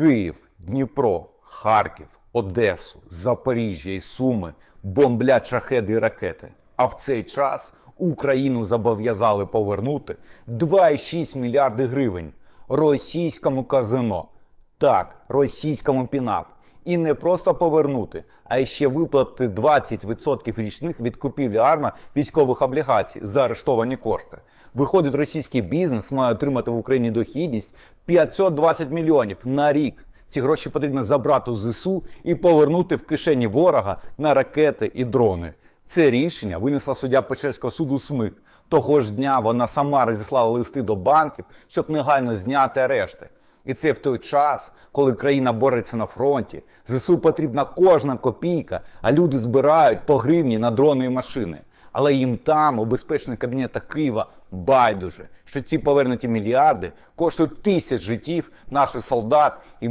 Київ, Дніпро, Харків, Одесу, Запоріжжя і Суми бомблять шахеди і ракети. А в цей час Україну зобов'язали повернути 2,6 мільярди гривень російському казино. Так, російському пінап. І не просто повернути, а ще виплатити 20% річних від купівлі арма військових облігацій за арештовані кошти. Виходить, російський бізнес має отримати в Україні дохідність 520 мільйонів на рік. Ці гроші потрібно забрати у ЗСУ і повернути в кишені ворога на ракети і дрони. Це рішення винесла суддя Печерського суду СМИК. Того ж дня вона сама розіслала листи до банків, щоб негайно зняти арешти. І це в той час, коли країна бореться на фронті, ЗСУ потрібна кожна копійка, а люди збирають по гривні на дрони і машини. Але їм там, у безпечних кабінетах Києва, байдуже, що ці повернуті мільярди коштують тисяч життів наших солдат і